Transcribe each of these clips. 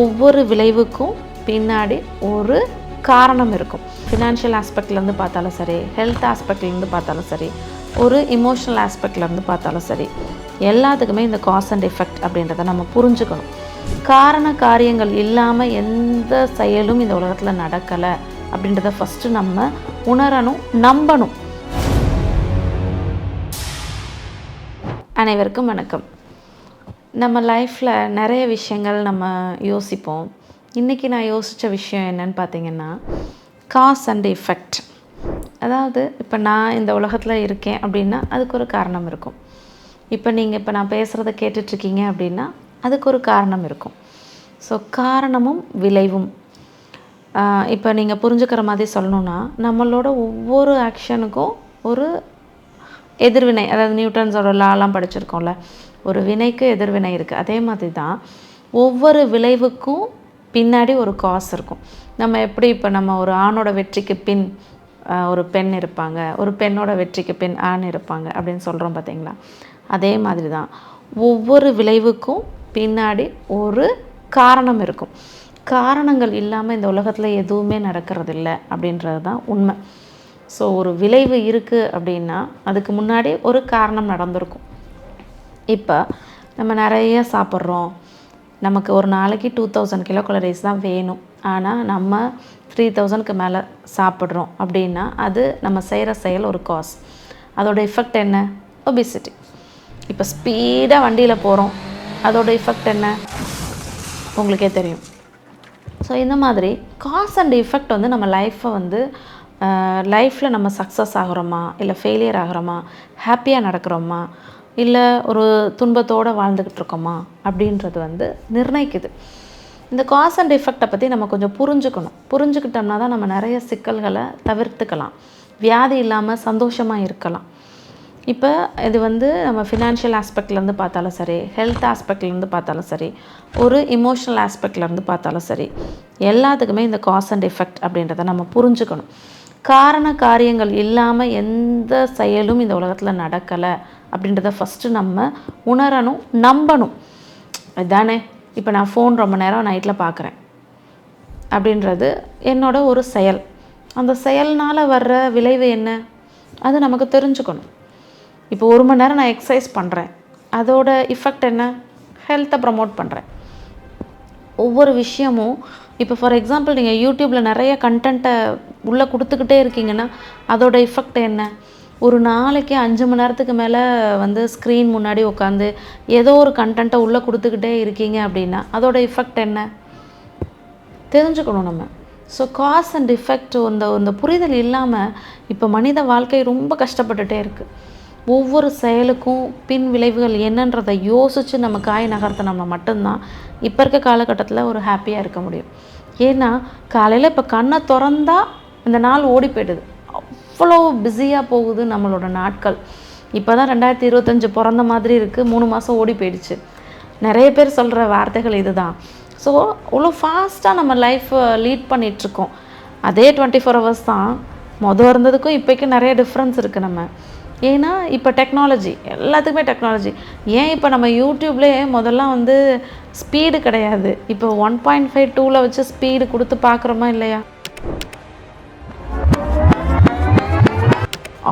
ஒவ்வொரு விளைவுக்கும் பின்னாடி ஒரு காரணம் இருக்கும். ஃபினான்ஷியல் ஆஸ்பெக்ட்லேருந்து பார்த்தாலும் சரி ஹெல்த் ஆஸ்பெக்ட்லேருந்து பார்த்தாலும் சரி ஒரு இமோஷனல் ஆஸ்பெக்ட்லேருந்து பார்த்தாலும் சரி எல்லாத்துக்குமே இந்த காஸ் அண்ட் எஃபெக்ட் அப்படின்றத நம்ம புரிஞ்சுக்கணும். காரண காரியங்கள் இல்லாமல் எந்த செயலும் இந்த உலகத்தில் நடக்கலை அப்படின்றத ஃபஸ்ட்டு நம்ம உணரணும் நம்பணும். அனைவருக்கும் வணக்கம். நம்ம லைஃப்பில் நிறைய விஷயங்கள் நம்ம யோசிப்போம். இன்றைக்கி நான் யோசித்த விஷயம் என்னன்னு பார்த்தீங்கன்னா காஸ் அண்ட் எஃபெக்ட் அதாவது இப்போ நான் இந்த உலகத்தில் இருக்கேன் அப்படின்னா அதுக்கு ஒரு காரணம் இருக்கும். இப்போ நீங்கள் இப்போ நான் பேசுகிறத கேட்டுட்ருக்கீங்க அப்படின்னா அதுக்கு ஒரு காரணம் இருக்கும். ஸோ காரணமும் விளைவும். இப்போ நீங்கள் புரிஞ்சுக்கிற மாதிரி சொல்லணுன்னா நம்மளோட ஒவ்வொரு ஆக்ஷனுக்கும் ஒரு எதிர்வினை அதாவது நியூட்டன்ஸோட லாலாம் படிச்சிருக்கோம்ல ஒரு வினைக்கு எதிர்வினை இருக்குது அதே மாதிரி தான் ஒவ்வொரு விளைவுக்கும் பின்னாடி ஒரு காசு இருக்கும். நம்ம எப்படி இப்போ நம்ம ஒரு ஆணோட வெற்றிக்கு பின் ஒரு பெண் இருப்பாங்க ஒரு பெண்ணோட வெற்றிக்கு பின் ஆண் இருப்பாங்க அப்படின்னு சொல்கிறோம் பார்த்தீங்களா அதே மாதிரி தான் ஒவ்வொரு விளைவுக்கும் பின்னாடி ஒரு காரணம் இருக்கும். காரணங்கள் இல்லாமல் இந்த உலகத்தில் எதுவுமே நடக்கிறதில்ல அப்படின்றது தான் உண்மை. ஸோ ஒரு விளைவு இருக்குது அப்படின்னா அதுக்கு முன்னாடி ஒரு காரணம் நடந்திருக்கும். இப்போ நம்ம நிறைய சாப்பிட்றோம். நமக்கு ஒரு நாளைக்கு டூ தௌசண்ட் கிலோ கலரிஸ் தான் வேணும். ஆனால் நம்ம த்ரீ தௌசண்ட்க்கு மேலே சாப்பிட்றோம் அப்படின்னா அது நம்ம செய்கிற செயல் ஒரு காஸ் அதோட எஃபெக்ட் என்ன? ஒபிசிட்டி இப்போ ஸ்பீடாக வண்டியில் போகிறோம் அதோட எஃபெக்ட் என்ன? உங்களுக்கே தெரியும். ஸோ இந்த மாதிரி காஸ் அண்ட் எஃபெக்ட் வந்து நம்ம லைஃப்பை வந்து லைஃப்பில் நம்ம சக்ஸஸ் ஆகிறோமா? இல்லை ஃபெயிலியர் ஆகுறோமா? ஹாப்பியாக நடக்கிறோமா? இல்லை ஒரு துன்பத்தோடு வாழ்ந்துக்கிட்டு இருக்கோமா? அப்படின்றது வந்து நிர்ணயிக்குது. இந்த காஸ் அண்ட் எஃபெக்டை பற்றி நம்ம கொஞ்சம் புரிஞ்சுக்கணும். புரிஞ்சுக்கிட்டோம்னா தான் நம்ம நிறைய சிக்கல்களை தவிர்த்துக்கலாம். வியாதி இல்லாமல் சந்தோஷமாக இருக்கலாம். இப்போ இது வந்து நம்ம ஃபினான்ஷியல் ஆஸ்பெக்ட்லேருந்து பார்த்தாலும் சரி ஹெல்த் ஆஸ்பெக்ட்லேருந்து பார்த்தாலும் சரி ஒரு இமோஷனல் ஆஸ்பெக்ட்லேருந்து பார்த்தாலும் சரி எல்லாத்துக்குமே இந்த காஸ் அண்ட் எஃபெக்ட் அப்படின்றத நம்ம புரிஞ்சுக்கணும். காரண காரியங்கள் இல்லாமல் எந்த செயலும் இந்த உலகத்தில் நடக்கலை அப்படின்றத ஃபஸ்ட்டு நம்ம உணரணும் நம்பணும். அதுதானே இப்போ நான் ஃபோன் ரொம்ப நேரம் நைட்டில் பார்க்குறேன் அப்படின்றது என்னோட ஒரு செயல். அந்த செயல்னால் வர்ற விளைவு என்ன? அது நமக்கு தெரிஞ்சுக்கணும். இப்போ ஒரு மணி நேரம் நான் எக்ஸசைஸ் பண்ணுறேன் அதோட இஃபெக்ட் என்ன? ஹெல்த்தை ப்ரமோட் பண்ணுறேன் ஒவ்வொரு விஷயமும் இப்போ ஃபார் எக்ஸாம்பிள் நீங்கள் யூடியூப்பில் நிறைய கண்டென்ட்டை உள்ளே கொடுத்துக்கிட்டே இருக்கீங்கன்னா அதோட எஃபெக்ட் என்ன? ஒரு நாளைக்கு அஞ்சு மணி நேரத்துக்கு மேலே வந்து ஸ்க்ரீன் முன்னாடி உட்காந்து ஏதோ ஒரு கண்டென்ட்டை உள்ளே கொடுத்துக்கிட்டே இருக்கீங்க அப்படின்னா அதோட எஃபெக்ட் என்ன? தெரிஞ்சுக்கணும் நம்ம. ஸோ காஸ் அண்ட் எஃபெக்ட் இந்த இந்த புரிதல் இல்லாமல் இப்போ மனித வாழ்க்கை ரொம்ப கஷ்டப்பட்டுட்டே இருக்குது ஒவ்வொரு செயலுக்கும் பின் விளைவுகள் என்னன்றதை யோசித்து நம்ம காய் நகர்த்தினோம்னா மட்டும்தான் இப்போ இருக்க காலகட்டத்தில் ஒரு ஹாப்பியாக இருக்க முடியும். ஏன்னா காலையில் இப்போ கண்ணை திறந்தா இந்த நாள் ஓடி போயிடுது. அவ்வளோ பிஸியாக போகுது நம்மளோட நாட்கள். இப்போ தான் ரெண்டாயிரத்தி இருபத்தஞ்சு பிறந்த மாதிரி இருக்குது மூணு மாதம் ஓடி போயிடுச்சு. நிறைய பேர் சொல்கிற வார்த்தைகள் இதுதான். ஸோ அவ்வளோ ஃபாஸ்ட்டாக நம்ம லைஃப் லீட் பண்ணிகிட்ருக்கோம் அதே டுவெண்ட்டி ஃபோர் ஹவர்ஸ் தான். மொதல் இருந்ததுக்கும் இப்போக்கும் நிறைய டிஃப்ரென்ஸ் இருக்குது நம்ம. ஏன்னா இப்போ டெக்னாலஜி எல்லாத்துக்குமே டெக்னாலஜி ஏன் இப்போ நம்ம யூடியூப்லேயே முதல்லாம் வந்து ஸ்பீடு கிடையாது. இப்போ ஒன் பாயிண்ட் ஃபைவ் டூவில் வச்சு ஸ்பீடு கொடுத்து பார்க்குறோமா இல்லையா?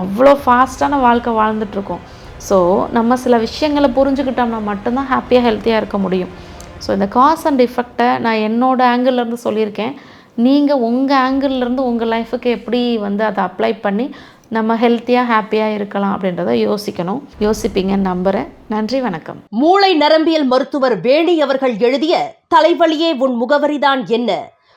அவ்வளோ ஃபாஸ்ட்டான வாழ்க்கை வாழ்ந்துட்டுருக்கோம். ஸோ நம்ம சில விஷயங்களை புரிஞ்சுக்கிட்டோம்னா மட்டும்தான் ஹாப்பியாக ஹெல்த்தியாக இருக்க முடியும். ஸோ இந்த காஸ் அண்ட் எஃபெக்டை நான் என்னோட ஆங்கிள்லேருந்து சொல்லியிருக்கேன். நீங்கள் உங்கள் ஆங்கிள்லேருந்து உங்கள் லைஃபுக்கு எப்படி வந்து அதை அப்ளை பண்ணி நம்ம ஹெல்த்தியாக ஹாப்பியாக இருக்கலாம் அப்படின்றத யோசிக்கணும். யோசிப்பீங்கன்னு நம்புகிறேன் நன்றி வணக்கம். மூளை நரம்பியல் மருத்துவர் வேணி அவர்கள் எழுதிய தலைவலியே உன் முகவரிதான் என்ன?